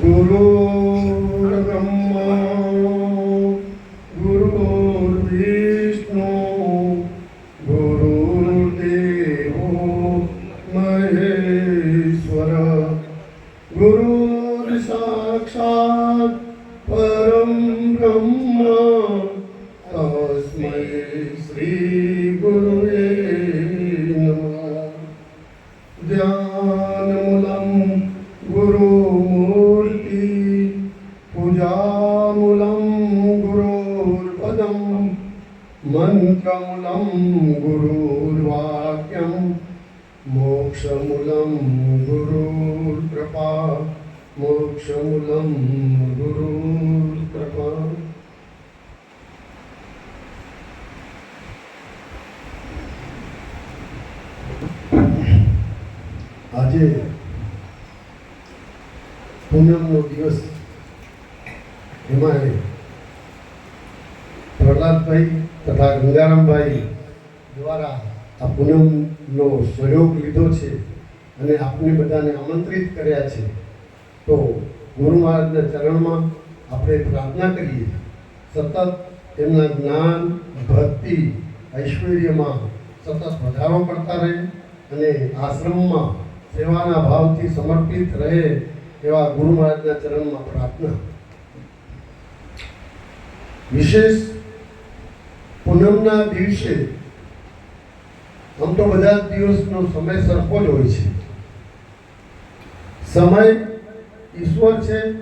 Guru આજે પૂનમનો દિવસ એમાં પ્રહલાદભાઈ તથા ગંગારામભાઈ દ્વારા આ પૂનમનો સહયોગ લીધો છે અને આપને બધાને આમંત્રિત કર્યા છે. તો ગુરુ મહારાજના ચરણમાં આપણે પ્રાર્થના કરીએ. સતત એમના જ્ઞાન, ભક્તિ, ઐશ્વર્યમાં સતત વધારો કરતા રહે અને આશ્રમમાં સેવાના ભાવથી સમર્પિત રહે એવા ગુરુ મહારાજના ચરણમાં પ્રાર્થના. વિશેષ પૂનમના દિવસે આમ તો બધા જ દિવસનો સમય સરખો જ હોય છે. સમય ઈશ્વર છે,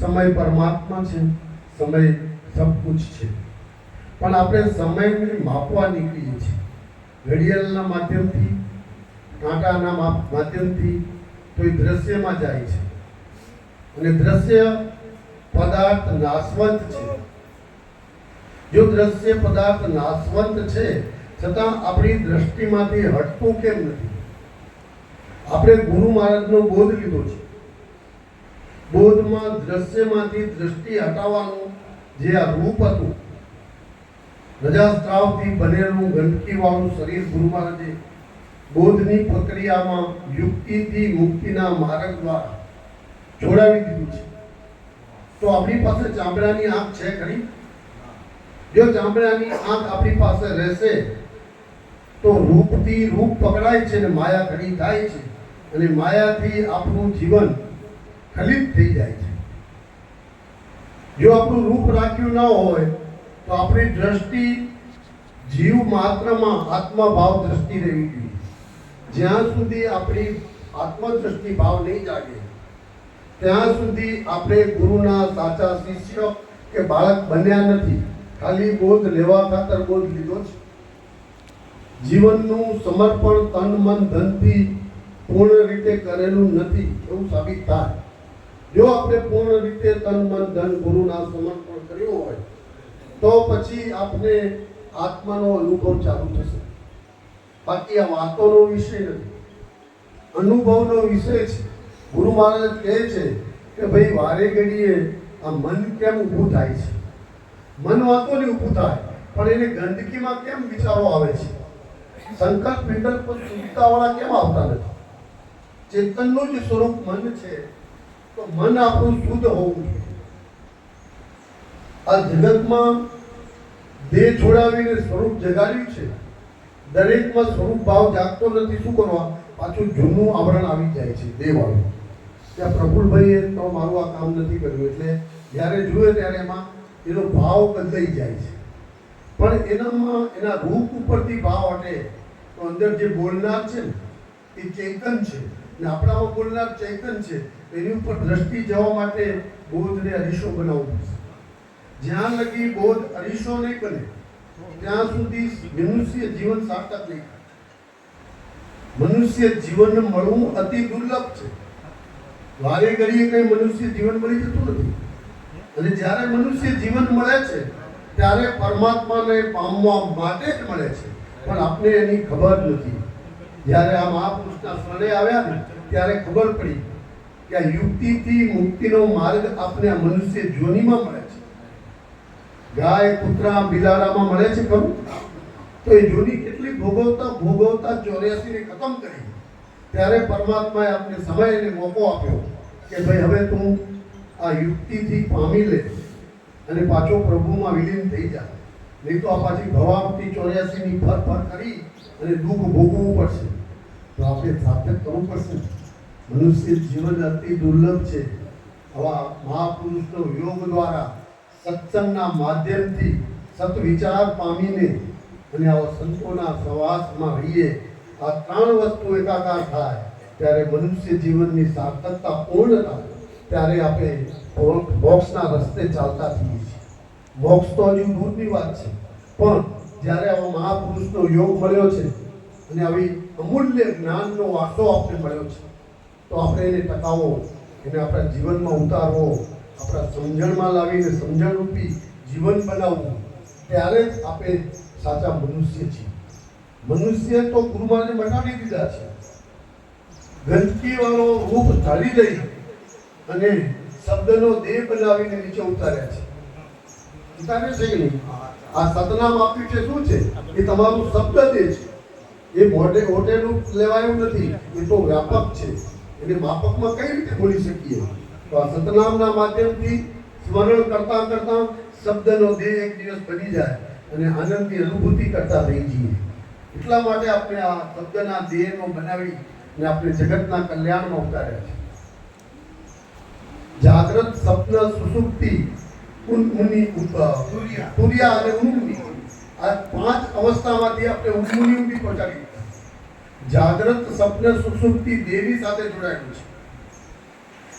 સમય પરમાત્મા છે, સમય સબકુછ છે. પણ આપણે સમયને માપવા નીકળીએ છીએ. ઘડિયાળના માધ્યમથી માપ માધ્યમથી તો દ્રશ્યમાં જાય છે. અને દ્રશ્ય પદાર્થ નાશવંત છે. જો દ્રશ્ય પદાર્થ નાશવંત છે, છતાં આપણી દ્રષ્ટિમાંથી હટતું કેમ નથી? આપણે ગુરુ મહારાજનો બોધ લીધો છે. બોધમાં દ્રશ્યમાંથી દ્રષ્ટિ હટાવવાનું જે આ રૂપ હતું, રજાસ્ત્રાવથી બનેલું ગંદકીવાળું શરીર ગુરુ મહારાજે બોધની પ્રક્રિયામાં યુક્તિથી મુક્તિના માર્ગ દ્વારા જોડાવી દીધું છે. તો આપણી પાસે ચામડાની આંખ છે ખરી? જો ચામડાની આંખ આપણી પાસે રહેશે, તો રૂપથી રૂપ પકડાય છે અને માયા ઘડી થાય છે. અને માયાથી આપણું જીવન ખલિત થઈ જાય છે. જો આપણું રૂપ રાખ્યું ન હોય, તો આપણી દ્રષ્ટિ જીવ માત્રમાં આત્મભાવ દ્રષ્ટિ રહેવી જોઈએ. જ્યાં સુધી આપણી આત્મદ્રષ્ટિ ભાવ નહીં જાગે, ત્યાં સુધી આપણે ગુરુના સાચા શિષ્ય કે બાળક બન્યા નથી. ખાલી બોધ લેવા ખાતર બોધ લીધો છે. જીવનનું સમર્પણ તન, મન, ધનથી પૂર્ણ રીતે કરેલું નથી એવું સાબિત થાય. જો આપણે પૂર્ણ રીતે તન, મન, ધન ગુરુના સમર્પણ કર્યું હોય, તો પછી આપણે આત્માનો અનુભવ ચાલુ થશે. બાકી આ વાતોનો વિષય નથી. અનુભવનો વિષય છે. ગુરુ મહારાજ કહે છે કે ભાઈ વારે ઘડીએ આ મન કેમ ઊભું થાય છે? મન વાતોની ઊભું થાય, પણ એને ગંદકીમાં કેમ વિચારો આવે છે? સંકલ્પ વિકલ્પ ચિંતાવાળા કેમ આવતા નથી? ચેતનનું જ સ્વરૂપ મન છે, તો મન આપણું શુદ્ધ હોવું જોઈએ. આ જગતમાં દેહ છોડાવીને સ્વરૂપ જગાડ્યું છે દરેકમાં સ્વરૂપ ભાવ જાગતો નથી, શું કરવા? પાછું જૂનું આવરણ આવી જાય છે, દેવાળું. ત્યાં પ્રફુલભાઈએ તો મારું આ કામ નથી કર્યું, એટલે જ્યારે જુએ ત્યારે એમાં એનો ભાવ બદલાઈ જાય છે. પણ એનામાં એના રૂપ ઉપરથી ભાવ હટે તો અંદર જે બોલનાર છે ને, એ ચેતન છે. ને આપણામાં બોલનાર ચેતન છે. એની ઉપર દ્રષ્ટિ જવા માટે બોધને અરીસો બનાવવું પડશે. જ્યાં લગી બોધ અરીસો નહીં બને ત્યાં સુધી મનુષ્ય જીવન સાર્થક નહીં મનુષ્ય જીવન મળવું અતિ દુર્લભ છે. વારે ઘડીએ કઈ મનુષ્ય જીવન મળી જતું નથી. અને જ્યારે મનુષ્ય જીવન મળે છે, ત્યારે પરમાત્માને પામવા માટે જ મળે છે. પણ આપણે એની ખબર નથી. જ્યારે આ મહાપુરુષના શરણે આવ્યા ને, ત્યારે ખબર પડી કે આ યુક્તિથી મુક્તિનો માર્ગ આપણે મનુષ્ય જોનીમાં મળે ગાય, કૂતરા, બિલાડામાં મળે છે ખરું? તો એ જૂની કેટલી ભોગવતા ભોગવતા ચોર્યાસી ને ખતમ કરી. ત્યારે પરમાત્માએ આપને સમય અને મોકો આપ્યો કે ભાઈ હવે તું આ યુક્તિથી પામી લે અને પાછો પ્રભુમાં વિલીન થઈ જા. નહીં તો આ પાછી ભવામતી ચોર્યાસીની ફર ફર કરી અને દુઃખ ભોગવવું પડશે. તો આપણે સાર્થક કરવું પડશે. મનુષ્ય જીવન અતિ દુર્લભ છે. આવા મહાપુરુષનો યોગ દ્વારા સત્સંગના માધ્યમથી સત્વિચાર પામીને અને આવા સંતોના સવાસમાં રહીએ. આ ત્રણ વસ્તુ એકાકાર થાય. ત્યારે મનુષ્ય જીવનની સાર્થકતા પૂર્ણ થાય. ત્યારે આપણે બોક્સના રસ્તે ચાલતા થઈએ છીએ. મોક્ષ તો હજુ દૂરની વાત છે. પણ જ્યારે આવા મહાપુરુષનો યોગ મળ્યો છે અને આવી અમૂલ્ય જ્ઞાનનો વારસો આપણે મળ્યો છે, તો આપણે એને ટકાવો, એને આપણા જીવનમાં ઉતારવો. આપણા સમજણમાં લાવીને સમજણરૂપી જીવન બનાવવું, ત્યારે જ આપણે સાચા મનુષ્ય છીએ. મનુષ્ય તો ગુરુમાને બનાવી દીધા છે. ગંદકીવાળો રૂપ ધારી લઈ અને શબ્દનો દેહ બનાવીને નીચે ઉતાર્યા છે. ઉતારે છે કે નહીં? આ સતનામ આપ્યું છે, શું છે? એ તમારું શબ્દ દેહ છે, એ મોટે હોટેલું લેવાયું નથી, એ તો વ્યાપક છે. એને માપકમાં કઈ રીતે ભૂલી શકીએ? તો આ સતનામના માધ્યમથી સ્મરણ કરતા કરતા શબ્દનો દેહ એક દિવસ બની જાય અને આનંદની અનુભૂતિ કરતા રહી જઈએ. એટલા માટે આપણે આ શબ્દના દેહનો બનાવી અને આપણે જગતના કલ્યાણમાં ઉતાર્યા છે. જાગ્રત સ્વપ્ન સુસુપ્તિ ઉન્મુનિ તુર્યા અને ઉન્મુનિ આ પાંચ અવસ્થામાંથી આપણે ઉન્મુનિ સુધી પહોંચાડી. જાગ્રત સ્વપ્ન સુસુપ્તિ દેવી સાથે જોડાયેલું છે.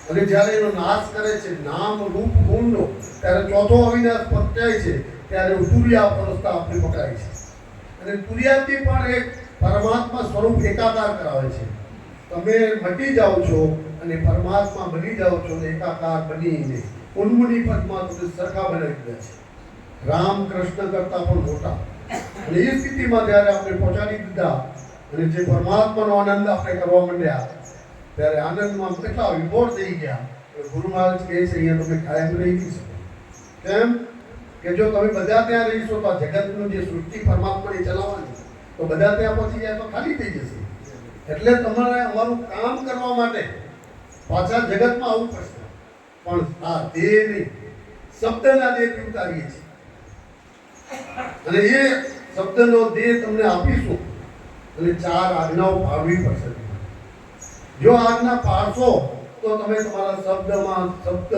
અને જ્યારે એનો નાશ કરે છે, નામ રૂપ ગુણનો, ત્યારે ચોથો અવિનાશ પ્રત્યાય છે, ત્યારે તુર્યા પરસ્તા આપણે પકડાય છે. અને તુર્યાથી પણ એક પરમાત્મા સ્વરૂપ એકાકાર કરાવે છે. તમે મટી જાઓ છો અને પરમાત્મા બની જાઓ છો અને એકાકાર બનીને ઉન્મુની પદમાં તમે સરખા બનાવી દીધા છે. રામ કૃષ્ણ કરતા પણ મોટા. અને એ સ્થિતિમાં જ્યારે આપણે પહોંચાડી દીધા અને જે પરમાત્માનો આનંદ આપણે કરવા માંડ્યા ત્યારે આનંદમાં કેટલા વિભોર થઈ ગયા. ગુરુ મહારાજ કહે છે, અહીંયા તમે કાયમ રહી શકો. કેમ? કે જો તમે બધા ત્યાં રહીશો તો આ જગતનું જે સૃષ્ટિ પરમાત્માને ચલાવવાની, તો બધા ત્યાં પહોંચી જાય તો ખાલી થઈ જશે. એટલે તમારે અમારું કામ કરવા માટે પાછા જગતમાં આવવું પડશે. પણ આ દેહ નહીં શબ્દના દેહથી ઉતારીએ છીએ. અને એ શબ્દનો દેહ તમને આપીશું. અને ચાર આજ્ઞાઓ પાડવી પડશે. જો આજ્ઞા પાડશો તો તમે તમારા શબ્દમાં શબ્દ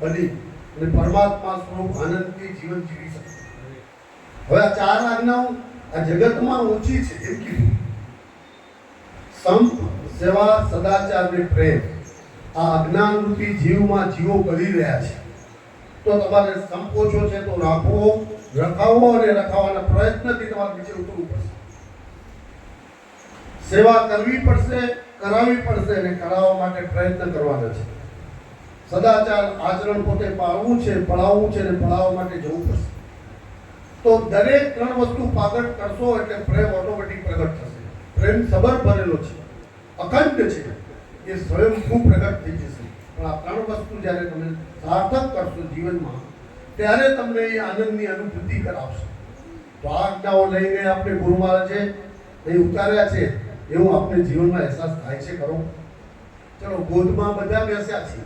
બની અને પરમાત્મા સ્વરૂપ આનંદથી જીવન જીવી શકશો હવે આ ચાર આજ્ઞાઓ આ જગતમાં ઓછી છે, એમ કીધું. સંપ, સેવા, સદાચાર અને પ્રેમ આ અજ્ઞાનરૂપી જીવમાં જીવો કરી રહ્યા છે. તો તમારે ઓછો છે તો રાખવો, રખાવો અને રખાવાના પ્રયત્નથી તમારે નીચે ઉતરવું પડશે. સેવા કરવી પડશે કરાવવી પડશે અને કરાવવા માટે પ્રયત્ન કરવાના છે. સદાચાર આચરણ પોતે પાળવું છે પળાવવું છે અને પળાવવા માટે જવું પડશે. તો દરેક ત્રણ વસ્તુ પાગટ કરશો એટલે પ્રેમ ઓટોમેટિક પ્રગટ થશે. પ્રેમ સબર ભરેલો છે. અખંડ છે. એ સ્વયં ખૂબ પ્રગટ થઈ જશે. પણ આ ત્રણ વસ્તુ જ્યારે તમે સાર્થક કરશો જીવનમાં, ત્યારે તમને એ આનંદની અનુભૂતિ કરાવશે. તો આ આજ્ઞાઓ લઈને આપણે ગુરુ મહારાજે અહીં ઉતાર્યા છે. એવું આપણે જીવનમાં અહેસાસ થાય છે ખરો? ચલો, ગોદમાં બધા બેસ્યા છીએ.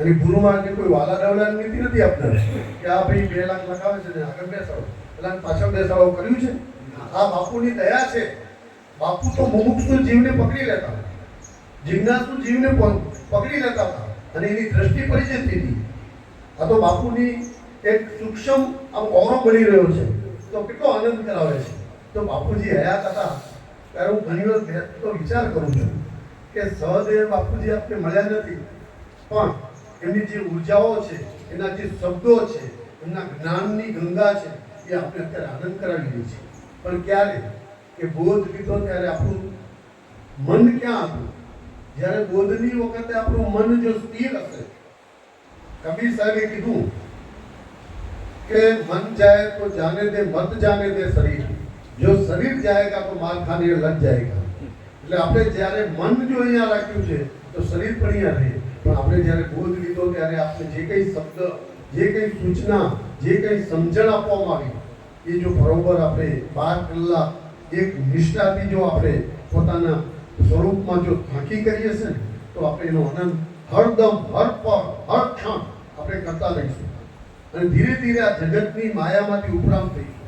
અને ગુરુમાં કે કોઈ વાલા ડવલાની નીતિ નથી આપનાર? કે આ ભાઈ બે લાખ લખાવે છે ને આગળ બેસાડો. પેલા પાછળ બેસાડો, કર્યું છે? આ બાપુની દયા છે. બાપુ તો મુમુક્ષુ જીવને પકડી લેતા. જિજ્ઞાસુ જીવને પકડી લેતા હતા. અને એની દ્રષ્ટિ પડી જતી હતી આ તો બાપુની એક સૂક્ષ્મ આમ ઓરો બની રહ્યો છે. તો કેટલો આનંદ કરાવે છે. તો બાપુજી હયાત હતા. ત્યારે હું ઘણી વાર વિચાર કરું છું કે સહદેવ બાપુજી આપણે મળ્યા નથી, પણ એમની જે ઉર્જાઓ છે, એના જે શબ્દો છે, એમના જ્ઞાનની ગંગા છે, એ આપણે અત્યારે આનંદ કરાવી રહી છે પણ ક્યારે? કે બોધ લીધો ત્યારે આપણું મન ક્યાં હતું? જ્યારે બોધની વખતે આપણું મન જો સ્થિર હશે. કબીર સાહેબે કીધું કે મન જાય તો જાને દે, મત જાને દે શરીર. જો શરીર જાયેગા તો માલ ખાને લગ જાયેગા એટલે આપણે જ્યારે મન જો અહીંયા રાખ્યું છે, તો શરીર પણ અહીંયા રહે. પણ આપણે જ્યારે બોધ લીધો ત્યારે આપણે જે કંઈ શબ્દ, જે કંઈ સૂચના, જે કંઈ સમજણ આપવામાં આવી, એ જો બરોબર આપણે બાર કલાક એક નિષ્ઠાથી જો આપણે પોતાના સ્વરૂપમાં જો થાકી કરીએ છે ને, તો આપણે એનો આનંદ હરદમ, હર પળ, હર ક્ષણ આપણે કરતા રહીશું. અને ધીરે ધીરે આ જગતની માયામાંથી ઉપરામ થઈશું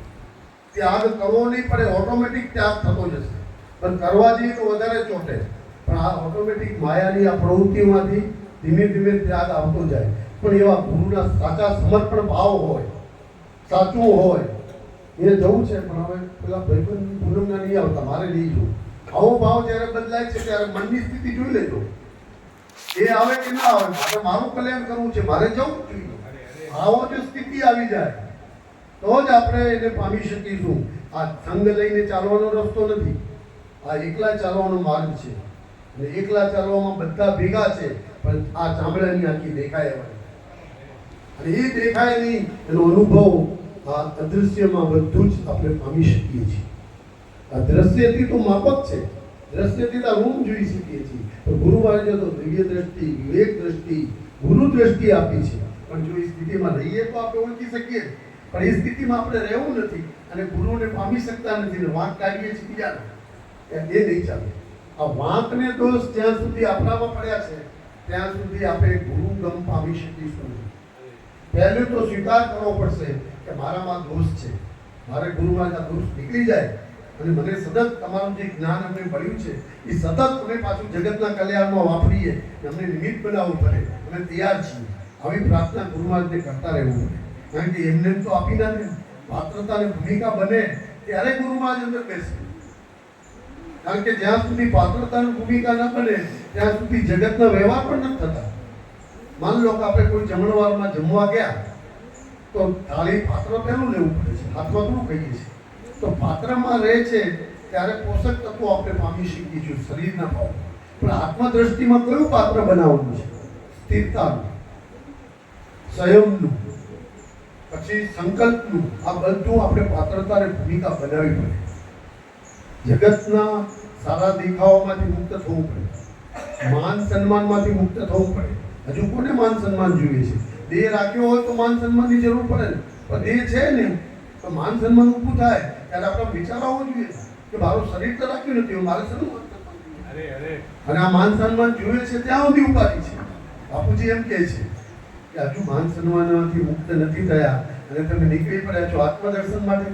ત્યાગ કરવો નહીં પડે ઓટોમેટિક ત્યાગ થતો જશે. પણ કરવા જઈએ તો વધારે ચોટે. પણ આ ઓટોમેટિક માયાની આ પ્રવૃત્તિમાંથી ધીમે ધીમે ત્યાગ આવતો જાય. પણ એવા ગુરુના સાચા સમર્પણ ભાવ હોય, સાચું હોય, એ જવું છે. પણ હવે પેલા ભાઈબંધ પૂનમના નહીં આવતા, મારે નહીં જવું. આવો ભાવ જ્યારે બદલાય છે, ત્યારે મનની સ્થિતિ જોઈ લેજો. એ આવે કે ના આવે? મારે મારું કલ્યાણ કરવું છે, મારે જવું જોઈએ. આવો જો સ્થિતિ આવી જાય. તો જ આપણે એને પામી શકીશું. આ સંગ લઈને ચાલવાનો રસ્તો નથી. આ એકલા ચાલવાનો માર્ગ છે. અને એકલા ચાલવામાં બધા ભેગા છે, પણ આ ચામડાની આખી દેખાય એવા અને એ દેખાય નહીં, એનો અનુભવ આ અદૃશ્યમાં બધું જ આપણે પામી શકીએ છીએ. આ દ્રશ્યથી તો માપક છે. દ્રશ્યથી તો રૂમ જોઈ શકીએ છીએ. પણ ગુરુ મહારાજે તો દિવ્ય દ્રષ્ટિ, વિવેક દ્રષ્ટિ, ગુરુ દ્રષ્ટિ આપી છે. પણ જો એ સ્થિતિમાં રહીએ તો આપણે ઓળખી શકીએ. પણ એ સ્થિતિમાં આપણે રહેવું નથી અને ગુરુને પામી શકતા નથી ને વાંક કાઢીએ છીએ બીજાને. એ નહીં ચાલે. આ વાંકને દોષ જ્યાં સુધી આપણામાં પડ્યા છે, ત્યાં સુધી આપણે ગુરુ ગમ પામી શકીશું પહેલું તો સ્વીકાર કરવો પડશે કે મારામાં દોષ છે. મારે ગુરુમાં દોષ નીકળી જાય. અને મને સતત તમારું જે જ્ઞાન અમને મળ્યું છે, એ સતત અમે પાછું જગતના કલ્યાણમાં વાપરીએ અમને નિમિત્ત બનાવવું પડે. અમે તૈયાર છીએ. આવી પ્રાર્થના ગુરુમાજને કરતા રહેવું પડે. કારણ કે એમને તો આપી ના દે પાત્રતાની ભૂમિકા બને ત્યારે ગુરુમાજ અંદર બેસે. કારણ કે જ્યાં સુધી પાત્રતાની ભૂમિકા ન બને, ત્યાં સુધી જગતના વ્યવહાર પણ નથી થતા. માન લો કે આપણે કોઈ જમણવારમાં જમવા ગયા, તો થાળી પાત્ર પહેલું લેવું પડે છે, હાથમાં શું કહીએ છીએ તો પાત્રમાં રહે છે ત્યારે પોષક તત્વો આપણે પામી શકીએ છીએ શરીરના ભાવ. પણ આત્મદ્રષ્ટિમાં કયું પાત્ર બનાવવાનું છે? સ્થિરતાનું, સંયમનું. પછી સંકલ્પનું આ બધું આપણે પાત્રતાને ભૂમિકા બનાવવી પડે. જગતના સારા દેખાવામાંથી મુક્ત થવું પડે. માન સન્માનમાંથી મુક્ત થવું પડે. હજુ કોને માન સન્માન જોઈએ છે? દેહ રાખ્યો હોય તો માન સન્માનની જરૂર પડે ને. પણ દેહ છે ને તો માન સન્માન ઊભું થાય. ત્યારે આપણે વિચાર આવવો જોઈએ કે મારું શરીર તો રાખ્યું નથી મારે શરૂ અને આ માન સન્માન જોઈએ છે ત્યાં સુધી ઉપાધિ છે. બાપુજી એમ કહે છે કે હજુ માન સન્માનમાંથી મુક્ત નથી થયા અને તમે નીકળી પડ્યા છો આત્મદર્શન માટે,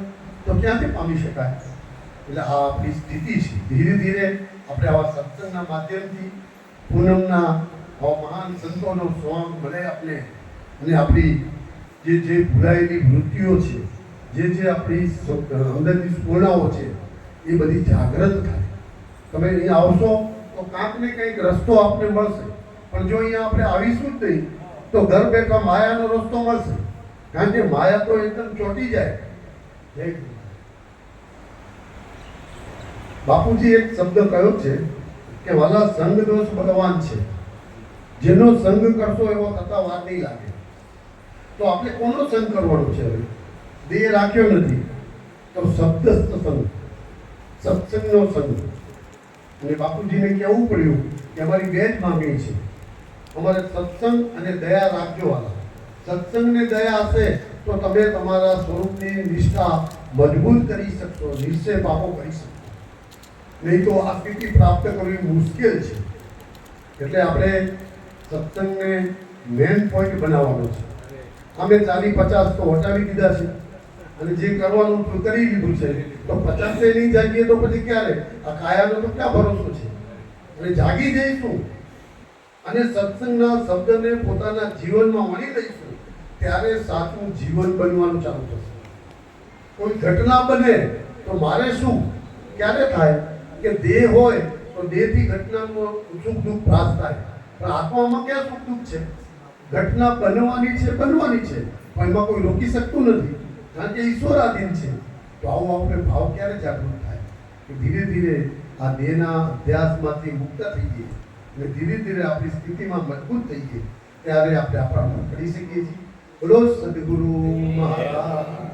તો ક્યાંથી પામી શકાય? એટલે આ આપણી સ્થિતિ છે. ધીરે ધીરે આપણે આવા સત્સંગના માધ્યમથી પૂનમના આવા મહાન સંતોનો સ્વાંગ મળે આપણે અને આપણી જે જે ભૂલાયેલી વૃત્તિઓ છે, જે જે આપણી અંદરની સ્ફૂર્ણાઓ છે, એ બધી જાગૃત થાય. તમે અહીંયા આવશો તો કાંક ને કંઈક રસ્તો આપને મળશે. પણ જો અહીંયા આપણે આવીશું જ નહીં તો ઘર બેઠા માયાનો રસ્તો મળશે. કારણ કે માયા તો એકદમ ચોંટી જાય. બાપુજી એક શબ્દ કયો છે કે વાલા સંગ દોષ ભગવાન છે. જેનો સંગ કરશો એવો થતા વાર નહીં લાગે. તો આપણે કોનો સંગ કરવાનો છે હવે? દેહ રાખ્યો નથી. તો શબ્દસ્થ સંગ. સત્સંગનો સંગ. અને બાપુજીને કહેવું પડ્યું કે અમારી બે જ માંગણી છે. અમારે સત્સંગ અને દયા રાખજો વાલા સત્સંગને દયા હશે તો તમે તમારા સ્વરૂપની નિષ્ઠા મજબૂત કરી શકશો, નિશ્ચય પાપો કરી શકશો. નહીં તો આ સ્થિતિ પ્રાપ્ત કરવી મુશ્કેલ છે. એટલે આપણે સત્સંગને મેન પોઈન્ટ બનાવવાનો છે. અમે ચાલી પચાસ તો હટાવી દીધા છે. અને જે કરવાનું તો કરી લીધું છે. તો પચાસે નહીં જાગીએ તો પછી ક્યારે? આ કાયાનો તો ક્યાં ભરોસો છે? અને જાગી જઈશું. અને સત્સંગના શબ્દને પોતાના જીવનમાં વણી લઈશું, ત્યારે સાચું જીવન બનવાનું ચાલુ થશે. કોઈ ઘટના બને તો મારે શું? ક્યારે થાય? કે દેહ હોય તો દેહથી ઘટનાનું સુખ દુઃખ પ્રાપ્ત થાય. પણ આત્મામાં ક્યાં સુખ દુઃખ છે? ઘટના બનવાની છે બનવાની છે, પણ એમાં કોઈ રોકી શકતું નથી. કારણ કે ઈશ્વરાધીન છે. તો આવો આપણે ભાવ ક્યારે જાગૃત થાય? કે ધીરે ધીરે આ દેહના અભ્યાસમાંથી મુક્ત થઈ થઈએ અને ધીરે ધીરે આપણી સ્થિતિમાં મજબૂત થઈએ, ત્યારે આપણે આપણા કરી શકીએ છીએ. બોલો સદગુરુ મહારાજ.